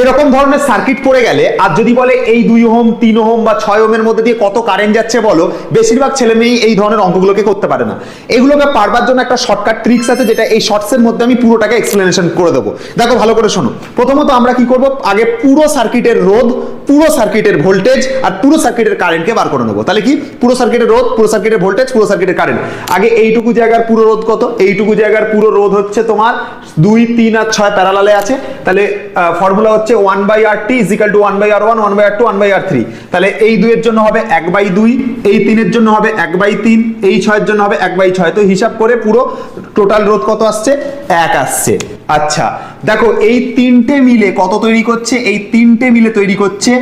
এরকম ধরনের সার্কিট পড়ে গেলে, আর যদি বলে এই দুই ওহম, তিন ওহম বা ছয় ওহমের মধ্যে দিয়ে কত কারেন্ট যাচ্ছে বলো, বেশিরভাগ ছেলে মেয়েই এই ধরনের অঙ্কগুলোকে করতে পারে না। এগুলোকে পারবার জন্য একটা শর্টকাট ট্রিক্স আছে, যেটা এই শর্টসের মধ্যে আমি পুরোটাকে এক্সপ্লেনেশন করে দেবো। দেখো, ভালো করে শোনো। প্রথমত আমরা কি করব? আগে পুরো সার্কিটের রোধ, পুরো সার্কিটের ভোল্টেজ আর পুরো সার্কিটের কারেন্টকে বার করে নেব। তাহলে কি? পুরো সার্কিটের রোধ, পুরো সার্কিটের ভোল্টেজ পুরো সার্কিটের কারেন্ট আগে এইটুকু জায়গার পুরো রোধ কত? এইটুকু জায়গার পুরো রোধ হচ্ছে তোমার দুই, তিন আর ছয় প্যারালালে আছে। তাহলে ফর্মুলা হচ্ছে one by R T equal to one by R one one by R two one by R three তাহলে এই দুইয়ের জন্য হবে এক বাই দুই, এই তিনের জন্য হবে এক বাই তিন, এই ছয়ের জন্য হবে এক বাই ছয়। তো হিসাব করে পুরো টোটাল রোধ কত আসছে? এক আসছে। আচ্ছা দেখো, এই তিনটে মিলে কত তৈরি করছে? এই তিনটে মিলে তৈরি করছে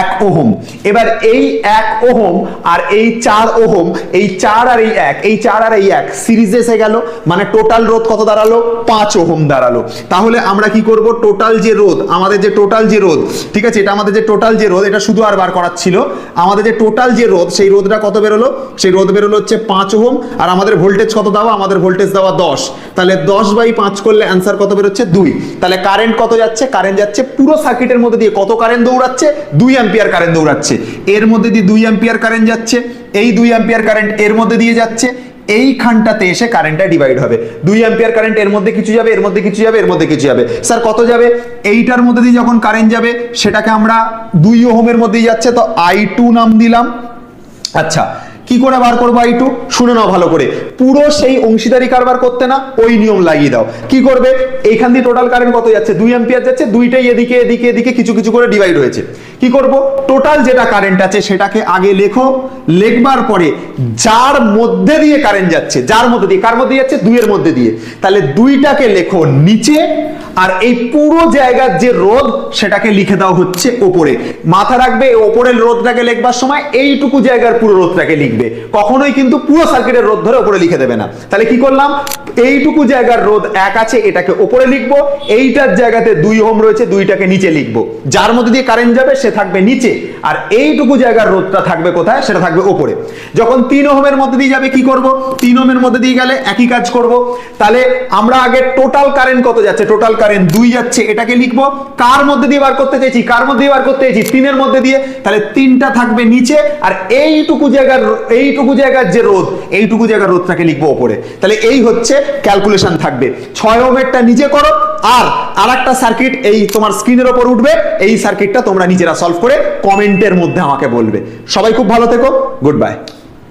এক ওহম। এবার এই এক ওহম আর এই চার ওহম, এই চার আর এই এক, এই চার আর এই এক সিরিজে এসে গেল। মানে টোটাল রোধ কত দাঁড়াল? পাঁচ ওহম দাঁড়াল। তাহলে আমরা কি করব? টোটাল যে রোধ, আমাদের যে টোটাল যে রোধ, ঠিক আছে? এটা আমাদের যে টোটাল যে রোধ, এটা শুধু আর বার করার ছিল। আমাদের যে টোটাল যে রোধ, সেই রোধটা কত বেরোলো? সেই রোধ বেরোলো হচ্ছে পাঁচ ওহম, আর আমাদের ভোল্টেজ কত দেওয়া? আমাদের ভোল্টেজ দেওয়া দশ। তাহলে দশ বাই পাঁচ করলে অ্যান্সার কত বেরোচ্ছে? দুই। তাহলে কারেন্ট কত যাচ্ছে? কারেন্ট যাচ্ছে পুরো সার্কিটের মধ্যে দিয়ে। কত কারেন্ট দৌড়াচ্ছে? দুই অ্যাম্পিয়ার কারেন্ট দৌড়াচ্ছে। এর মধ্যে দিয়ে দুই অ্যাম্পিয়ার কারেন্ট যাচ্ছে। এই দুই অ্যাম্পিয়ার কারেন্ট এর মধ্যে দিয়ে যাচ্ছে। এইখানটাতে এসে কারেন্টটা ডিভাইড হবে। দুই অ্যাম্পিয়ার কারেন্ট এর মধ্যে কিছু যাবে, এর মধ্যে কিছু যাবে, এর মধ্যে কিছু যাবে। স্যার কত যাবে? এইটার মধ্যে দিয়ে যখন কারেন্ট যাবে, সেটাকে আমরা দুই ওহমের মধ্যেই যাচ্ছে, তো আই টু নাম দিলাম। আচ্ছা কি করে বার করব আই টু শুনে নাও ভালো করে। পুরো সেই অংশীদারি কারবার করতে না, ওই নিয়ম লাগিয়ে দাও। কি করবে? এইখান দিয়ে টোটাল কারেন্ট কত যাচ্ছে? দুই অ্যাম্পিয়ার যাচ্ছে, দুইটাই এদিকে এদিকে এদিকে কিছু কিছু করে ডিভাইড হয়েছে। কি করব? টোটাল যেটা কারেন্ট আছে, সেটাকে আগে লেখো। লেখবার পরে যার মধ্যে দিয়ে কারেন্ট যাচ্ছে, যার মধ্যে দিয়ে, কার মধ্যে যাচ্ছে? দুইয়ের মধ্যে দিয়ে। তাহলে দুইটাকে লেখো নিচে, আর এই পুরো জায়গার যে রোদ সেটাকে লিখে দাও হচ্ছে ওপরে। মাথা রাখবে ওপরের রোদটাকে লিখবার সময়, এইটুকু জায়গার পুরো রোদটাকে লিখবে। কখনোই কিন্তু পুরো সার্কিটের রোধ ধরে ওপরে লিখে দেবে না। তাহলে কি করলাম? এইটুকু জায়গার রোধ এক আছে, এটাকে ওপরে লিখব। এইটার জায়গাতে দুই হোম রয়েছে, দুইটাকে নিচে লিখব। যার মধ্যে দিয়ে কারেন্ট যাবে, সে থাকবে নিচে। আর এইটুকু জায়গার রোধটা থাকবে কোথায়? সেটা থাকবে ওপরে যখন তিন হোমের মধ্যে দিয়ে যাবে, কি করব? তিন হোমের মধ্যে দিয়ে গেলে একই কাজ করব। তাহলে আমরা আগে টোটাল কারেন্ট কত যাচ্ছে? টোটাল কারেন্ট দুই যাচ্ছে, এটাকে লিখব। কার মধ্যে দিয়ে বার করতে চাইছি কার মধ্যে দিয়ে বার করতে চাইছি তিনের মধ্যে দিয়ে। তাহলে তিনটা থাকবে নিচে। আর এইটুকু জায়গার এইটুকু জায়গার যে রোধ, এইটুকু জায়গার রোধটাকে লিখব ওপরে। তাহলে এই হচ্ছে ক্যালকুলেশন থাকবে। ছয় ওমেরটা নিজে করো, আর আরেকটা সার্কিট এই তোমার স্ক্রিনের ওপর উঠবে, এই সার্কিটটা তোমরা নিজেরা সলভ করে কমেন্টের মধ্যে আমাকে বলবে। সবাই খুব ভালো থেকো গুড বাই